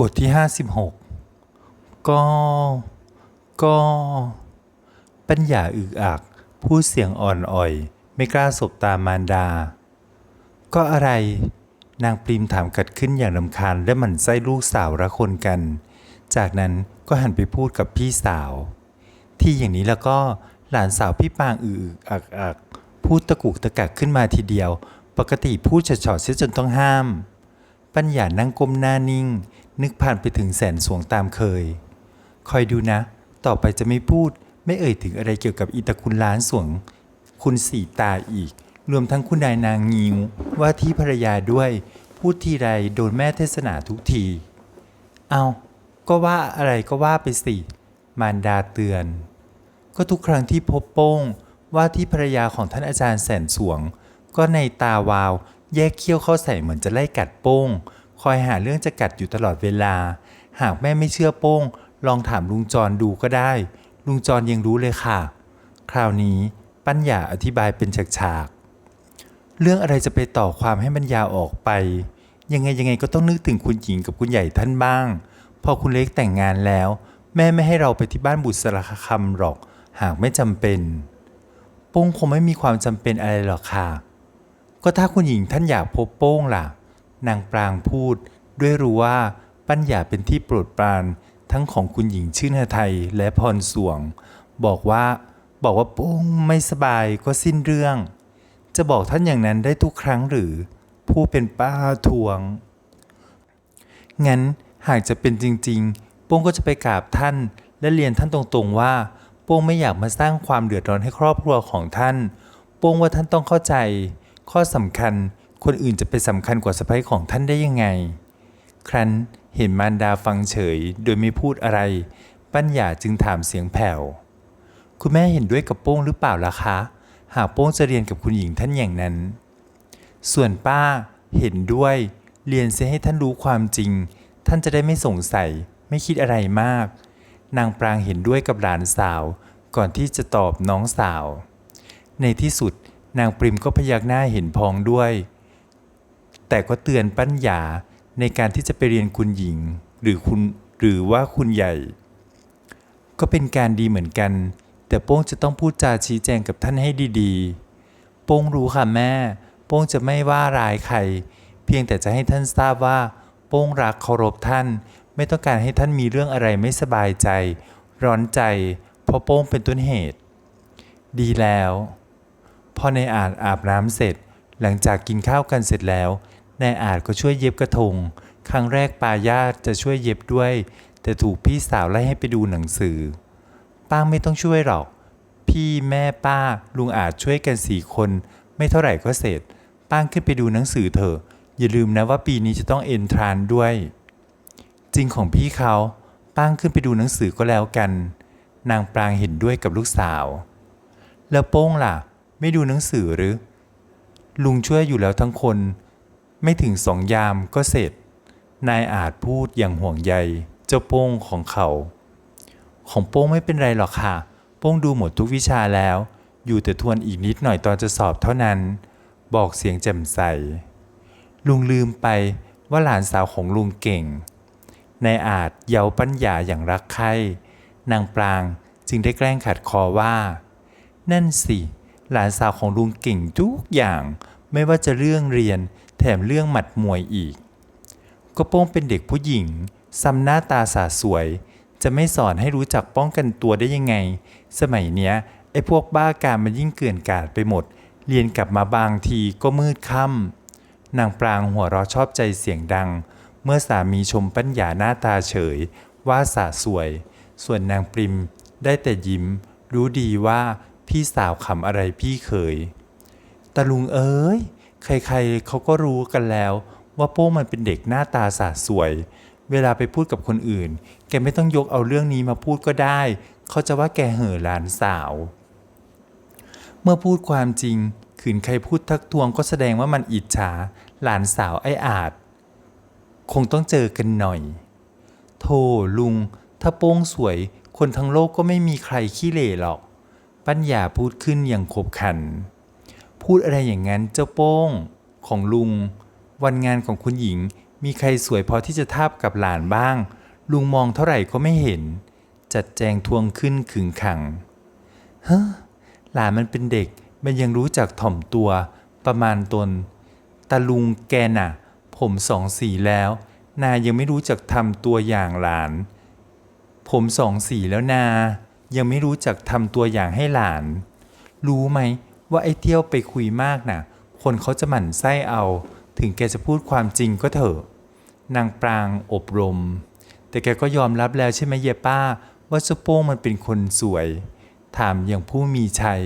บทที่ 56 ก็ ก็ ปัญญาอึกอัก พูดเสียงอ่อนอ่อย ไม่กล้าสบตามารดา ก็อะไร นางปริมถามกัดขึ้นอย่างลำคาญและหมั่นไส้ลูกสาวระคนกัน จากนั้นก็หันไปพูดกับพี่สาว ที่อย่างนี้แล้วก็หลานสาวพี่ปางอึกอักอักพูดตะกุกตะกักขึ้นมาทีเดียว ปกติพูดเฉาะเสียจนต้องห้าม ปัญญานั่งก้มหน้านิ่ง นึกผ่านไปถึงแสนสวงตามเคย คอยดูนะ ต่อไปจะไม่พูด ไม่เอ่ยถึงอะไรเกี่ยวกับอีตาคุณล้านสวง คุณสีตาอีก รวมทั้งคุณนายนางงิวว่าที่ภรรยาด้วย พูดทีไรโดนแม่เทศนาทุกที เอาก็ว่าอะไรก็ว่าไปสิ มารดาเตือน ก็ทุกครั้งที่พบโป้งว่าที่ภรรยาของท่านอาจารย์แสนสวง ก็ในตาวาว แยกเขี้ยวเข้าใส่เหมือนจะไล่กัดโป้ง คอยหาเรื่องจะกัดอยู่ตลอดเวลา หากแม่ไม่เชื่อโป้ง ลองถามลุงจรดูก็ได้ ลุงจรยังรู้เลยค่ะ คราวนี้ปัญญาอธิบายเป็นฉากๆ เรื่องอะไรจะไปต่อความให้มันยาวออกไป ยังไงยังไงก็ต้องนึกถึงคุณหญิงกับคุณใหญ่ท่านบ้าง พอคุณเล็กแต่งงานแล้ว แม่ไม่ให้เราไปที่บ้านบุษราคำหรอก หากไม่จำเป็นโป้งคงไม่มีความจำเป็นอะไรหรอกค่ะ ก็ถ้าคุณหญิงท่านอยากพบโป้งล่ะ นางปรางพูด ด้วยรู้ว่าปัญญาเป็นที่โปรดปรานทั้งของคุณหญิงชื่นหไทยและพรสวง บอกว่าบอกว่าโป้งไม่สบายก็สิ้นเรื่อง จะบอกท่านอย่างนั้นได้ทุกครั้งหรือ ผู้เป็นป้าทวง งั้นหากจะเป็นจริง ๆ โป้งก็จะไปกราบท่าน และเรียนท่านตรงๆว่า โป้งไม่อยากมาสร้างความเดือดร้อนให้ครอบครัวของท่าน โป้งว่าท่านต้องเข้าใจ ข้อสำคัญคนอื่นจะไปสำคัญกว่าสะใภ้ของท่านได้ยังไง ครั้นเห็นมารดาฟังเฉยโดยไม่พูดอะไร ปัญญาจึงถามเสียงแผ่ว คุณแม่เห็นด้วยกับโป้งหรือเปล่าล่ะคะ หากโป้งจะเรียนกับคุณหญิงท่านอย่างนั้น ส่วนป้าเห็นด้วยเรียนเสียให้ท่านรู้ความจริง ท่านจะได้ไม่สงสัยไม่คิดอะไรมาก นางปรางเห็นด้วยกับหลานสาว ก่อนที่จะตอบน้องสาว ในที่สุด นางปริมก็พยักหน้าเห็นพ้องด้วย แต่ก็เตือนปัญญาในการที่จะไปเรียนคุณหญิงหรือคุณหรือว่าคุณใหญ่ ก็เป็นการดีเหมือนกัน แต่โป้งจะต้องพูดจาชี้แจงกับท่านให้ดีๆ โป้งรู้ค่ะแม่ โป้งจะไม่ว่าร้ายใคร เพียงแต่จะให้ท่านทราบว่า โป้งรักเคารพท่าน ไม่ต้องการให้ท่านมีเรื่องอะไรไม่สบายใจ ร้อนใจ เพราะโป้งเป็นต้นเหตุ ดีแล้ว พอในอาจอาบน้ำเสร็จ หลังจากกินข้าวกันเสร็จแล้วนายอาจก็ช่วยเย็บกระทง ครั้งแรกปาญาติจะช่วยเย็บด้วย แต่ถูกพี่สาวไล่ให้ไปดูหนังสือ ป้าไม่ต้องช่วยหรอก พี่แม่ป้าลุงอาจช่วยกันสี่คน ไม่เท่าไหร่ก็เสร็จ ป้าขึ้นไปดูหนังสือเถอะ อย่าลืมนะว่าปีนี้จะต้องเอนทรานด้วย จริงของพี่เขาป้างขึ้นไปดูหนังสือก็แล้วกัน นางปรางเห็นด้วยกับลูกสาว แล้วโป้งล่ะ ไม่ดูหนังสือหรือ ลุงช่วยอยู่แล้วทั้งคน ไม่ถึงสองยามก็เสร็จ นายอาจพูดอย่างห่วงใย เจ้าโป้งของเขา ของโป้งไม่เป็นไรหรอกค่ะ โป้งดูหมดทุกวิชาแล้ว อยู่แต่ทวนอีกนิดหน่อยตอนจะสอบเท่านั้น บอกเสียงแจ่มใส ลุงลืมไปว่าหลานสาวของลุงเก่ง นายอาจเย้าปัญญาอย่างรักใคร่นางปรางจึงได้แกล้งขัดคอว่า นั่นสิ หลานสาวของลุงเก่งทุกอย่าง ไม่ว่าจะเรื่องเรียนแถมเรื่องหมัดมวยอีกก็โป้งเป็นเด็กผู้หญิงซ้ำหน้าตาสาสวย จะไม่สอนให้รู้จักป้องกันตัวได้ยังไง สมัยเนี้ยไอ้พวกบ้าการมันยิ่งเกลื่อนกาดไปหมด เรียนกลับมาบางทีก็มืดค่ำนางปรางหัวเราะชอบใจเสียงดัง เมื่อสามีชมปัญญาหน้าตาเฉย ว่าสาสวย ส่วนนางปริมได้แต่ยิ้ม รู้ดีว่า พี่สาวขำอะไรพี่เคยตาลุงเอ้ย ใครๆเขาก็รู้กันแล้ว ว่าโป้งมันเป็นเด็กหน้าตาสาสวย เวลาไปพูดกับคนอื่น แกไม่ต้องยกเอาเรื่องนี้มาพูดก็ได้ เขาจะว่าแกเห่อหลานสาว เมื่อพูดความจริง ขืนใครพูดทักทวงก็แสดงว่ามันอิจฉา หลานสาวไอ้อาจ คงต้องเจอกันหน่อย โธ่ลุง ถ้าโป้งสวย คนทั้งโลกก็ไม่มีใครขี้เหร่หรอก ปัญญาพูดขึ้นอย่างขบขัน พูดอะไรอย่างนั้นเจ้าโป้ง ของลุง วันงานของคุณหญิงมีใครสวยพอที่จะทาบกับหลานบ้าง ลุงมองเท่าไหร่ก็ไม่เห็น จัดแจงทวงขึ้นขึงขังเฮ้อหลานมันเป็นเด็กมันยังรู้จักถ่อมตัวประมาณตนตาลุงแกน่ะ ผมสองสีแล้ว นายังไม่รู้จักทำตัวอย่างหลาน ผมสองสีแล้วนา ยังไม่รู้จักทำตัวอย่างให้หลาน รู้ไหมว่าไอ้เที่ยวไปคุยมากน่ะ คนเขาจะหมั่นไส้เอา ถึงแกจะพูดความจริงก็เถอะ นางปรางอบรม แต่แกก็ยอมรับแล้วใช่ไหมเยป้า ว่าเจ้าโป้งมันเป็นคนสวย ถามอย่างผู้มีชัย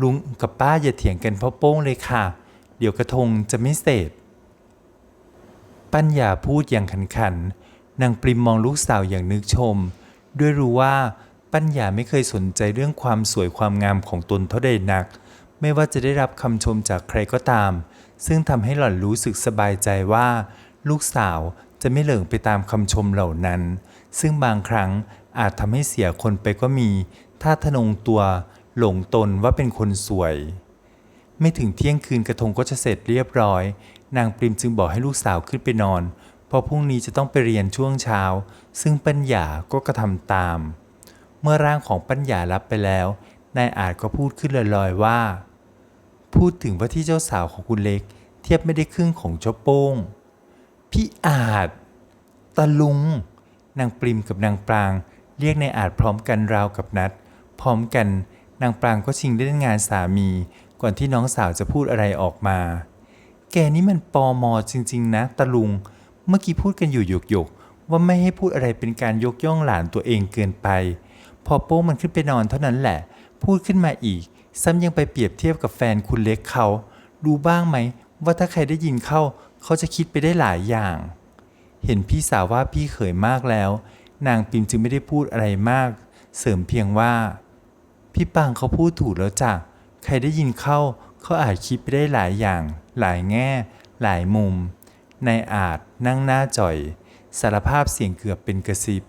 ลุงกับป้าอย่าเถียงกันเพราะโป้งเลยค่ะ เดี๋ยวกระทงจะไม่เสร็จ ปัญญาพูดอย่างขันขันนางปริมมองลูกสาวอย่างนึกชม ด้วยรู้ว่า ปัญญาไม่เคยสนใจเรื่องความสวยความงามของตนเท่าใดนัก ไม่ว่าจะได้รับคำชมจากใครก็ตาม ซึ่งทำให้หล่อนรู้สึกสบายใจว่า ลูกสาวจะไม่เหลิงไปตามคำชมเหล่านั้น ซึ่งบางครั้งอาจทำให้เสียคนไปก็มี ถ้าทนงตัวหลงตนว่าเป็นคนสวย ไม่ถึงเที่ยงคืนกระทงก็จะเสร็จเรียบร้อย นางปริมจึงบอกให้ลูกสาวขึ้นไปนอน เพราะพรุ่งนี้จะต้องไปเรียนช่วงเช้า ซึ่งปัญญาก็กระทำตาม เมื่อร่างของปัญญารับไปแล้ว นายอาจก็พูดขึ้นลอยๆว่า พูดถึงว่าที่เจ้าสาวของคุณเล็ก เทียบไม่ได้ครึ่งของเจ้าโป้ง พี่อาจ ตะลุง นางปริมกับนางปราง เรียกนายอาจพร้อมกันราวกับนัด พร้อมกัน นางปรางก็ชิงเล่นงานสามี ก่อนที่น้องสาวจะพูดอะไรออกมา แกนี่มันปอมอจริง ๆ นะ ตะลุง เมื่อกี้พูดกันอยู่หยกๆว่าไม่ให้พูดอะไรเป็นการยกย่องหลานตัวเองเกินไป พอโป้งมันขึ้นไปนอนเท่านั้นแหละ พูดขึ้นมาอีก ซ้ำยังไปเปรียบเทียบกับแฟนคุณเล็กเขารู้บ้างไหม ว่าถ้าใครได้ยินเข้า เขาจะคิดไปได้หลายอย่าง เห็นพี่สาวว่าพี่เขยมากแล้ว นางปิมจึงไม่ได้พูดอะไรมาก เสริมเพียงว่า พี่ปางเขาพูดถูกแล้วจ้ะใครได้ยินเข้า เขาอาจคิดไปได้หลายอย่าง หลายแง่ หลายมุม ในายอาจนั่งหน้าจ่อย สารภาพเสียงเกือบเป็นกระซิบ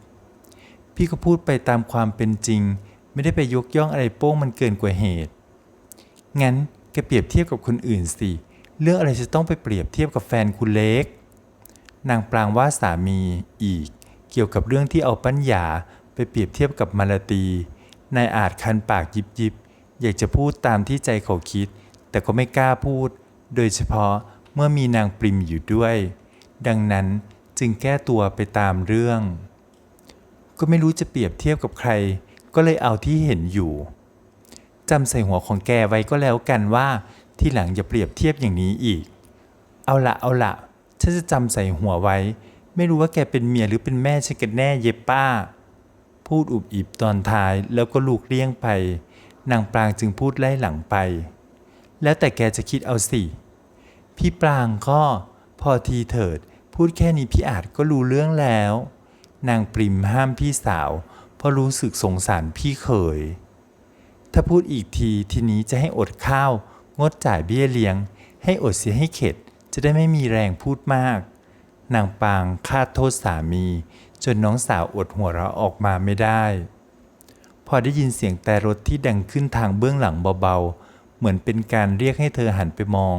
พี่ก็พูดไปตามความเป็นจริง ไม่ได้ไปยกย่องอะไรโป้งมันเกินกว่าเหตุ งั้นแกเปรียบเทียบกับคนอื่นสิ เรื่องอะไรจะต้องไปเปรียบเทียบกับแฟนคุณเล็ก นางปรางว่าสามีอีก เกี่ยวกับเรื่องที่เอาปัญญาไปเปรียบเทียบกับมาลาตี นายอาจคันปากยิบยิบ อยากจะพูดตามที่ใจเขาคิด แต่ก็ไม่กล้าพูด โดยเฉพาะเมื่อมีนางปริมอยู่ด้วย ดังนั้นจึงแก้ตัวไปตามเรื่อง ก็ไม่รู้จะเปรียบเทียบกับใคร ก็เลยเอาที่เห็นอยู่จำใส่หัวของแกไว้ก็แล้วกันว่า ที่หลังอย่าเปรียบเทียบอย่างนี้อีก เอาละเอาละฉันจะจำใส่หัวไว้ ไม่รู้ว่าแกเป็นเมียหรือเป็นแม่ฉันกันแน่เย็บป้า พูดอุบอิบตอนท้ายแล้วก็ลูกเลี่ยงไป นางปรางจึงพูดไล่หลังไป แล้วแต่แกจะคิดเอาสิพี่ปรางก็พอทีเถิด พูดแค่นี้พี่อาจก็รู้เรื่องแล้ว นางปริมห้ามพี่สาว เพราะรู้สึกสงสารพี่เขย ถ้าพูดอีกทีทีนี้จะให้อดข้าว งดจ่ายเบี้ยเลี้ยง ให้อดเสียให้เข็ด จะได้ไม่มีแรงพูดมาก นางปางคาดโทษสามี จนน้องสาวอดหัวเราะออกมาไม่ได้ พอได้ยินเสียงแต่รถที่ดังขึ้นทางเบื้องหลังเบาๆ เหมือนเป็นการเรียกให้เธอหันไปมอง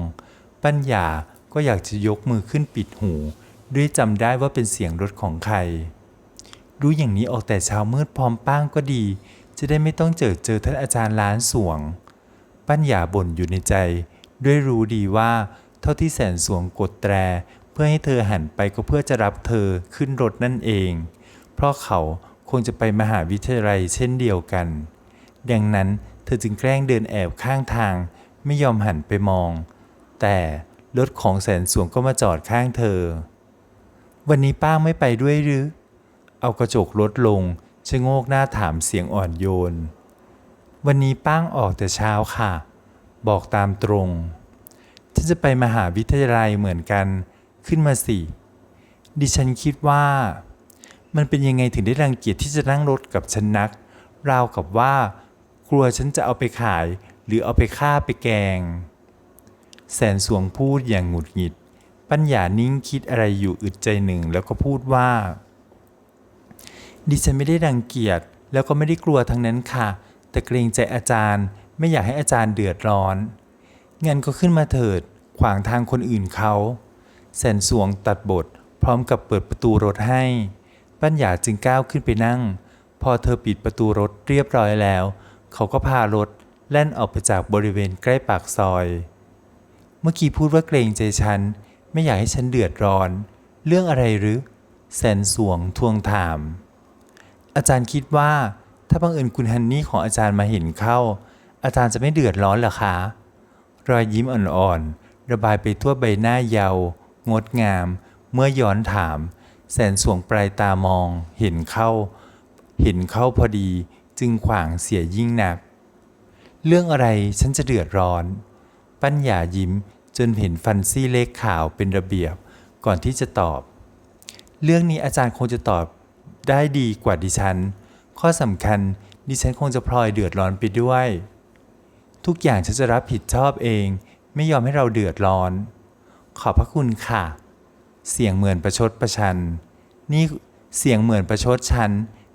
ปัญญาก็อยากจะยกมือขึ้นปิดหูด้วยจำได้ว่าเป็นเสียงรถของใคร รู้อย่างนี้ออกแต่เช้ามืดพร้อมป้างก็ดี จะได้ไม่ต้องเจอเจอท่านอาจารย์ล้านสวง ปัญญาบ่นอยู่ในใจ ด้วยรู้ดีว่า เท่าที่แสนสวงกดแตร เพื่อให้เธอหันไปก็เพื่อจะรับเธอขึ้นรถนั่นเอง เพราะเขาคงจะไปมหาวิทยาลัยเช่นเดียวกัน ดังนั้นเธอจึงแกล้งเดินแอบข้างทาง ไม่ยอมหันไปมอง แต่รถของแสนสวงก็มาจอดข้างเธอ วันนี้ป้างไม่ไปด้วยหรือ เอากระจกลดลงชะโงกหน้าถามเสียงอ่อนโยน วันนี้ป้างออกแต่เช้าค่ะ บอกตามตรง ฉันจะไปมหาวิทยาลัยเหมือนกัน ขึ้นมาสิ ดิฉันคิดว่า มันเป็นยังไงถึงได้รังเกียจที่จะนั่งรถกับฉันนัก ราวกับว่า กลัวฉันจะเอาไปขาย หรือเอาไปฆ่าไปแกง แสนสวงพูดอย่างหงุดหงิด ปัญญานิ่งคิดอะไรอยู่อึดใจหนึ่งแล้วก็พูดว่า ดิฉันไม่ได้รังเกียจแล้วก็ไม่ได้กลัวทั้งนั้นค่ะ แต่เกรงใจอาจารย์ ไม่อยากให้อาจารย์เดือดร้อนงั้นก็ขึ้นมาเถิด ขวางทางคนอื่นเขาแสนสวงตัดบท พร้อมกับเปิดประตูรถให้ ปัญญาจึงก้าวขึ้นไปนั่ง พอเธอปิดประตูรถเรียบร้อยแล้ว เขาก็พารถแล่นออกไปจากบริเวณใกล้ปากซอย เมื่อกี้พูดว่าเกรงใจฉัน ไม่อยากให้ฉันเดือดร้อน เรื่องอะไรหรือ แสนสวงทวงถาม อาจารย์คิดว่าถ้าบังเอิญคุณฮันนี่ของอาจารย์มาเห็นเข้า อาจารย์จะไม่เดือดร้อนหรอคะ รอยยิ้มอ่อนๆ ระบายไปทั่วใบหน้าเยาว์งดงาม เมื่อย้อนถาม แสนสวงปลายตามอง เห็นเข้า เห็นเข้าพอดีจึงขวางเสียยิ่งหนัก เรื่องอะไรฉันจะเดือดร้อน ปัญญายิ้มจนเห็นฟันซี่เล็กขาวเป็นระเบียบ ก่อนที่จะตอบ เรื่องนี้อาจารย์คงจะตอบ ได้ดีกว่าดิฉัน ข้อสำคัญดิฉันคงจะพลอยเดือดร้อนไปด้วย ทุกอย่างฉันจะรับผิดชอบเอง ไม่ยอมให้เราเดือดร้อน ขอบพระคุณค่ะ เสียงเหมือนประชดประชัน นี่เสียงเหมือนประชดฉัน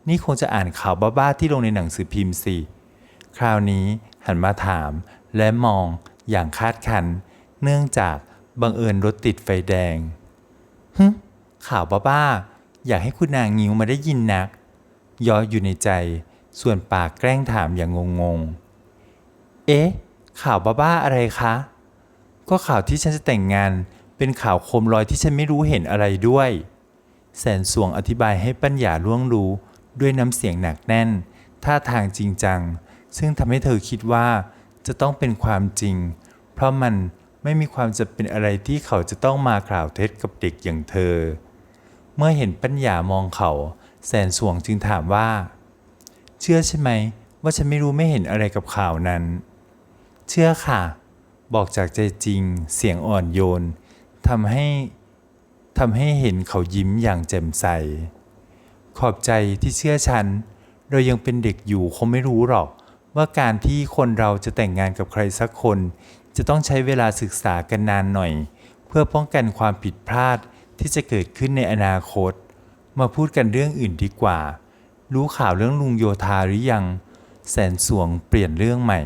นี่คงจะอ่านข่าวบ้าๆที่ลงในหนังสือพิมพ์สิ คราวนี้หันมาถามและมองอย่างคาดคัน เนื่องจากบังเอิญรถติดไฟแดงฮึข่าวบ้าๆ อยากให้คุณนางงิ้วมาได้ยินนักย้อยอยู่ในใจ ส่วนปากแกล้งถามอย่างงงๆ เอ๊ะ ข่าวบ้าๆอะไรคะ ก็ข่าวที่ฉันจะแต่งงานเป็นข่าวโคมลอยที่ฉันไม่รู้เห็นอะไรด้วย แสนสวงอธิบายให้ปัญญาล่วงรู้ด้วยน้ำเสียงหนักแน่น ท่าทางจริงจัง ซึ่งทำให้เธอคิดว่าจะต้องเป็นความจริง เพราะมันไม่มีความจะเป็นอะไรที่เขาจะต้องมากล่าวเท็จกับเด็กอย่างเธอ เมื่อเห็นปัญญามองเขาแสนสวงจึงถามว่า เชื่อใช่ไหมว่าฉันไม่รู้ไม่เห็นอะไรกับข่าวนั้น เชื่อค่ะ บอกจากใจจริง เสียงอ่อนโยนทำให้ทำให้เห็นเขายิ้มอย่างแจ่มใส ขอบใจที่เชื่อฉัน เรายังเป็นเด็กอยู่คงไม่รู้หรอก ว่าการที่คนเราจะแต่งงานกับใครสักคน จะต้องใช้เวลาศึกษากันนานหน่อย เพื่อป้องกันความผิดพลาด ที่จะเกิดขึ้นในอนาคต มาพูดกันเรื่องอื่นดีกว่า รู้ข่าวเรื่องลุงโยธาหรือยัง แสนสวงเปลี่ยนเรื่องใหม่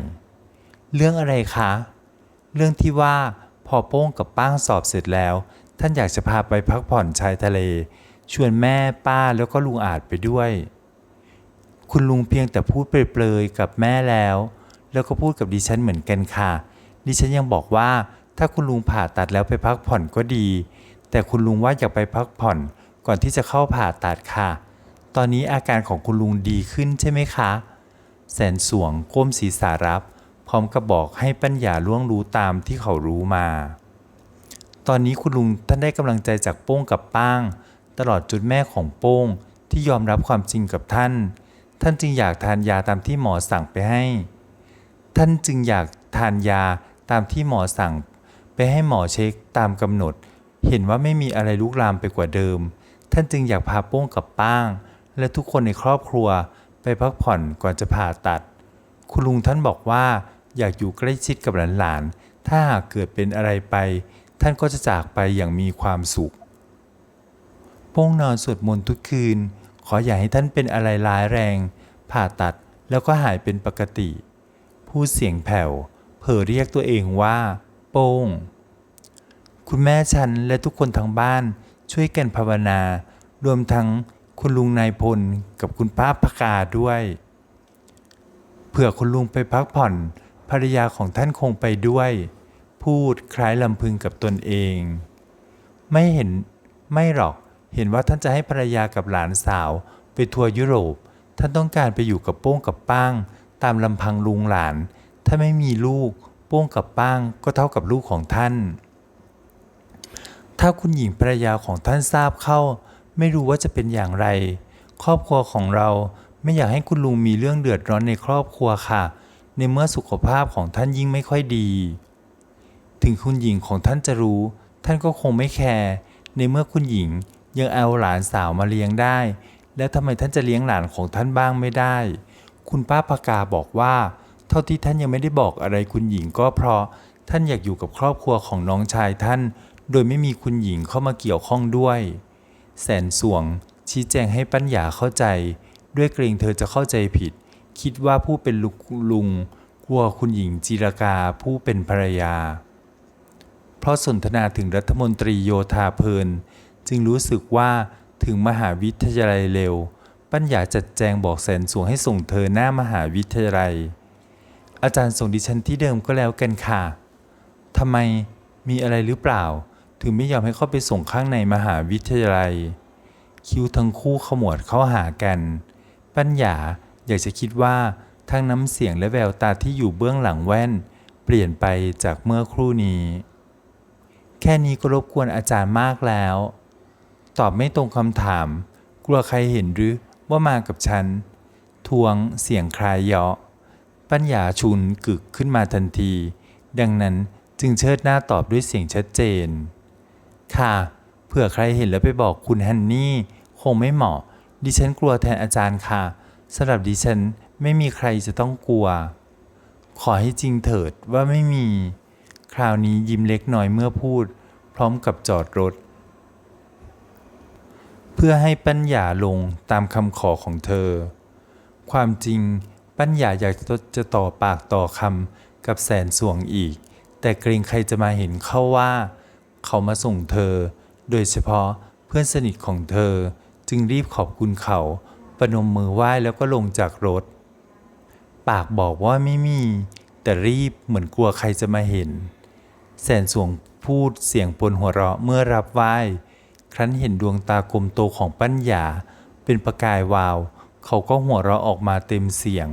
เรื่องอะไรคะ เรื่องที่ว่าพอโป้งกับป้างสอบเสร็จแล้ว ท่านอยากจะพาไปพักผ่อนชายทะเล ชวนแม่ป้าแล้วก็ลุงอาจไปด้วย คุณลุงเพียงแต่พูดเปรยๆกับแม่แล้ว แล้วก็พูดกับดิฉันเหมือนกันค่ะ ดิฉันยังบอกว่าถ้าคุณลุงผ่าตัดแล้วไปพักผ่อนก็ดี แต่คุณลุงว่าอยากไปพักผ่อนก่อนที่จะเข้าผ่าตัดค่ะ ตอนนี้อาการของคุณลุงดีขึ้นใช่ไหมคะ แสนสวงก้มศีรษะรับ พร้อมกับบอกให้ปัญญาล่วงรู้ตามที่เขารู้มา ตอนนี้คุณลุงท่านได้กำลังใจจากโป้งกับป้าง ตลอดจนแม่ของโป้งที่ยอมรับความจริงกับท่าน ท่านจึงอยากทานยาตามที่หมอสั่งไปให้ ท่านจึงอยากทานยาตามที่หมอสั่ง ไปให้หมอเช็คตามกำหนด เห็นว่าไม่มีอะไรลุกลามไปกว่าเดิม ท่านจึงอยากพาโป้งกับป้าง และทุกคนในครอบครัวไปพักผ่อนก่อนจะผ่าตัด คุณลุงท่านบอกว่าอยากอยู่ใกล้ชิดกับหลานๆ ถ้าหากเกิดเป็นอะไรไป ท่านก็จะจากไปอย่างมีความสุข โป้งนอนสวดมนต์ทุกคืน ขออย่าให้ท่านเป็นอะไรร้ายแรง ผ่าตัดแล้วก็หายเป็นปกติพูดเสียงแผ่ว เผอเรียกตัวเองว่า โป้ง คุณแม่ฉันและทุกคนทั้งบ้านช่วยกันภาวนา รวมทั้งคุณลุงนายพลกับคุณป้าพกาด้วย เผื่อคุณลุงไปพักผ่อน ภรรยาของท่านคงไปด้วย พูดคล้ายลำพึงกับตนเอง ไม่เห็นไม่หรอกเห็นว่าท่านจะให้ภรรยากับหลานสาวไปทัวร์ยุโรป ท่านต้องการไปอยู่กับโป้งกับป้าง ตามลำพังลุงหลาน ถ้าไม่มีลูก โป้งกับป้างก็เท่ากับลูกของท่าน ถ้าคุณหญิงภรรยาของท่านทราบเข้า ไม่รู้ว่าจะเป็นอย่างไร ครอบครัวของเราไม่อยากให้คุณลุงมีเรื่องเดือดร้อนในครอบครัวค่ะ ในเมื่อสุขภาพของท่านยิ่งไม่ค่อยดี ถึงคุณหญิงของท่านจะรู้ ท่านก็คงไม่แคร์ในเมื่อคุณหญิงยังเอาหลานสาวมาเลี้ยงได้ แล้วทำไมท่านจะเลี้ยงหลานของท่านบ้างไม่ได้ คุณป้าพกาบอกว่า เท่าที่ท่านยังไม่ได้บอกอะไรคุณหญิงก็เพราะท่านอยากอยู่กับครอบครัวของน้องชายท่าน โดยไม่มีคุณหญิงเข้ามาเกี่ยวข้องด้วย แสนสวง ชี้แจงให้ปัญญาเข้าใจ ด้วยเกรงเธอจะเข้าใจผิด คิดว่าผู้เป็นลุกลุง กลัวคุณหญิงจีรกาผู้เป็นภรรยา เพราะสนทนาถึงรัฐมนตรีโยธาเพลิน จึงรู้สึกว่าถึงมหาวิทยาลัยเร็ว ปัญญาจัดแจงบอกแสนสวงให้ส่งเธอหน้ามหาวิทยาลัย อาจารย์ส่งดิฉันที่เดิมก็แล้วกันค่ะทำไมมีอะไรหรือเปล่า ถึงไม่ยอมให้เข้าไปส่งข้างในมหาวิทยาลัย คิ้วทั้งคู่ขมวดเข้าหากัน ปัญญาอยากจะคิดว่าทั้งน้ำเสียงและแววตาที่อยู่เบื้องหลังแว่น เปลี่ยนไปจากเมื่อครู่นี้ แค่นี้ก็รบกวนอาจารย์มากแล้ว ตอบไม่ตรงคำถาม กลัวใครเห็นหรือว่ามากับฉัน ทวงเสียงคลายเยาะ ปัญญาชุนกึกขึ้นมาทันที ดังนั้นจึงเชิดหน้าตอบด้วยเสียงชัดเจน ค่ะเผื่อใครเห็นแล้วไปบอกคุณฮันนี่คงไม่เหมาะ ดิฉันกลัวแทนอาจารย์ค่ะสำหรับดิฉันไม่มีใครจะต้องกลัว ขอให้จริงเถิดว่าไม่มี คราวนี้ยิ้มเล็กน้อยเมื่อพูด พร้อมกับจอดรถ เพื่อให้ปัญญาลงตามคำขอของเธอ ความจริงปัญญาอยากจะต่อปากต่อคำกับแสนสวงอีก แต่เกรงใครจะมาเห็นเข้าว่า เขามาส่งเธอ โดยเฉพาะเพื่อนสนิทของเธอจึงรีบขอบคุณเขาประนมมือไหว้แล้วก็ลงจากรถ ปากบอกว่าไม่มี แต่รีบเหมือนกลัวใครจะมาเห็น แสนสวงพูดเสียงปนหัวเราะเมื่อรับไหว้ ครั้นเห็นดวงตากลมโตของปัญญา เป็นประกายวาว เขาก็หัวเราะออกมาเต็มเสียง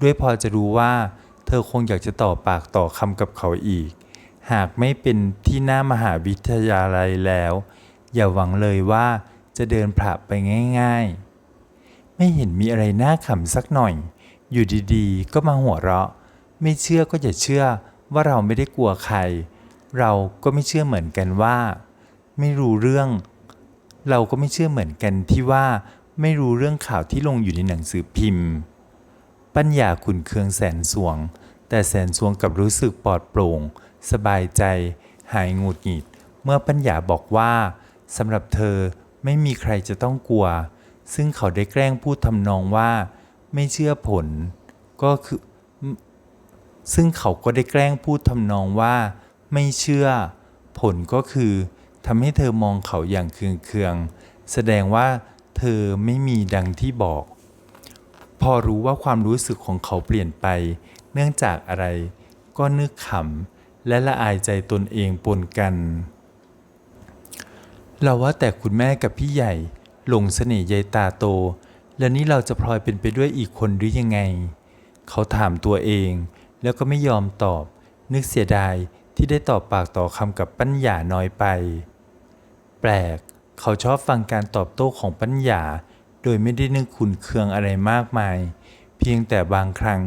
ด้วยพอจะรู้ว่า เธอคงอยากจะต่อปากต่อคำกับเขาอีก หากไม่เป็นที่หน้ามหาวิทยาลัยแล้ว อย่าหวังเลยว่าจะเดินผ่าไปง่าย ๆ ไม่เห็นมีอะไรน่าขำสักหน่อย อยู่ดีๆ ก็มาหัวเราะ ไม่เชื่อก็อย่าเชื่อว่าเราไม่ได้กลัวใคร เราก็ไม่เชื่อเหมือนกันว่า ไม่รู้เรื่อง เราก็ไม่เชื่อเหมือนกันที่ว่าไม่รู้เรื่องข่าวที่ลงอยู่ในหนังสือพิมพ์ ปัญญาขุนเคืองแสนสวง แต่แสนสวงกับรู้สึกปลอดโปร่ง สบายใจ หายหงุดหงิด เมื่อปัญญาบอกว่าสำหรับเธอไม่มีใครจะต้องกลัว ซึ่งเขาได้แกล้งพูดทำนองว่า ไม่เชื่อผล ก็คือ ซึ่งเขาก็ได้แกล้งพูดทำนองว่า ไม่เชื่อ ผลก็คือทำให้เธอมองเขาอย่างเคืองๆแสดงว่าเธอไม่มีดังที่บอก พอรู้ว่าความรู้สึกของเขาเปลี่ยนไป เนื่องจากอะไร ก็นึกขำ และละอายใจตนเองปนกัน เราว่าแต่คุณแม่กับพี่ใหญ่หลงเสน่ห์ยายตาโต แล้วนี่เราจะพลอยเป็นไปด้วยอีกคนหรือยังไง เขาถามตัวเอง แล้วก็ไม่ยอมตอบ นึกเสียดายที่ได้ตอบปากต่อคำกับปัญญาน้อยไป แปลก เขาชอบฟังการตอบโต้ของปัญญา โดยไม่ได้นึกขุนเคืองอะไรมากมาย เพียงแต่บางครั้ง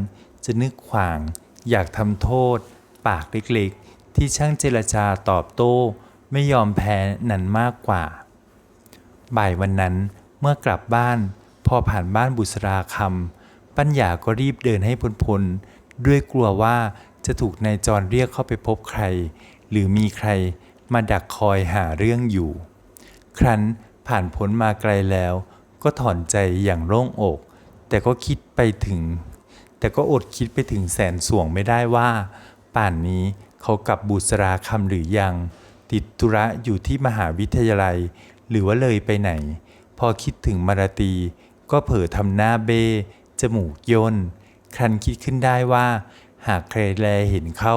จะนึกขวาง อยากทำโทษ ปากเล็กๆ ที่ช่างเจรจาตอบโต้ไม่ยอมแพ้นั้นมากกว่า บ่ายวันนั้นเมื่อกลับบ้านพอผ่านบ้านบุษราคำปัญญาก็รีบเดินให้พ้นๆด้วยกลัวว่าจะถูกนายจรเรียกเข้าไปพบใคร หรือมีใครมาดักคอยหาเรื่องอยู่ ครั้นผ่านพ้นมาไกลแล้ว ก็ถอนใจอย่างโล่งอก แต่ก็คิดไปถึง แต่ก็อดคิดไปถึงแสนสวงไม่ได้ว่า ป่านนี้เขากลับบุษราคำหรือยัง ติดธุระอยู่ที่มหาวิทยาลัย หรือว่าเลยไปไหน พอคิดถึงมาราตี ก็เผลอทำหน้าเบ้จมูกย่นครันคิดขึ้นได้ว่า หากใครแลเห็นเข้า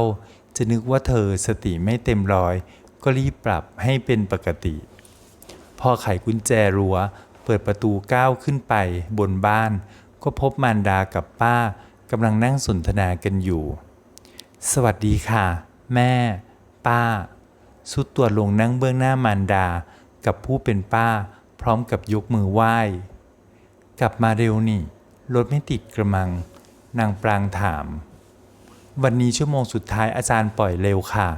จะนึกว่าเธอสติไม่เต็มร้อย ก็รีบปรับให้เป็นปกติ พอไขกุญแจรั้ว เปิดประตูก้าวขึ้นไปบนบ้าน ก็พบมารดากับป้ากำลังนั่งสนทนากันอยู่ สวัสดีค่ะ แม่ ป้า สุดตัวลงนั่งเบื้องหน้ามารดา กับผู้เป็นป้า พร้อมกับยกมือไหว้ กลับมาเร็วนี่ รถไม่ติดกระมัง นางปรางถาม วันนี้ชั่วโมงสุดท้ายอาจารย์ปล่อยเร็วค่ะ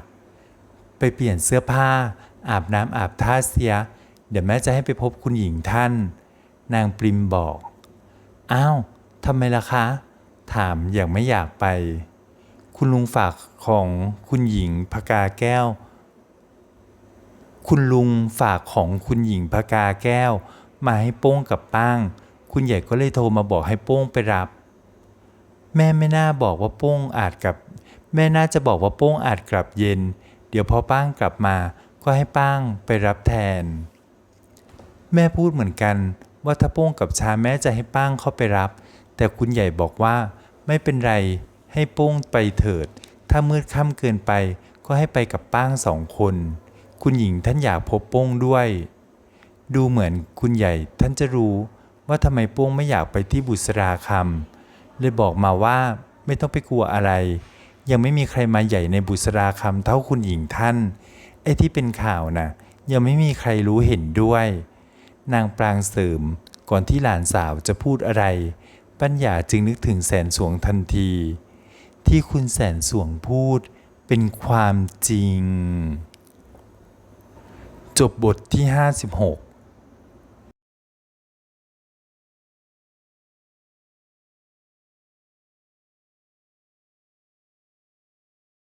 ไปเปลี่ยนเสื้อผ้า อาบน้ำอาบท่าเสีย เดี๋ยวแม่จะให้ไปพบคุณหญิงท่าน นางปริมบอก อ้าวทำไมล่ะคะ ถามอย่างไม่อยากไป คุณลุงฝากของคุณหญิงพกาแก้ว คุณลุงฝากของคุณหญิงพกาแก้ว มาให้โป้งกับป้าง คุณใหญ่ก็เลยโทรมาบอกให้โป้งไปรับ แม่ไม่น่าบอกว่าโป้งอาจกลับ แม่น่าจะบอกว่าโป้งอาจกลับเย็น เดี๋ยวพอป้างกลับมาก็ให้ป้างไปรับแทน แม่พูดเหมือนกันว่าถ้าโป้งกับชาแม่จะให้ป้างเข้าไปรับ แต่คุณใหญ่บอกว่าไม่เป็นไร ให้โป้งไปเถิด ถ้ามืดค่ำเกินไปก็ให้ไปกับป้างสองคน คุณหญิงท่านอยากพบโป้งด้วย ดูเหมือนคุณใหญ่ท่านจะรู้ว่าทำไมโป้งไม่อยากไปที่บุษราคำเลยบอกมาว่าไม่ต้องไปกลัวอะไร ยังไม่มีใครมาใหญ่ในบุษราคำเท่าคุณหญิงท่าน ไอ้ที่เป็นข่าวนะ่ะยังไม่มีใครรู้เห็นด้วย นางปรางเสริมก่อนที่หลานสาวจะพูดอะไร ปัญญาจึงนึกถึงแสนสวงทันที ที่คุณแสนสวงพูดเป็นความจริง จบบทที่ 56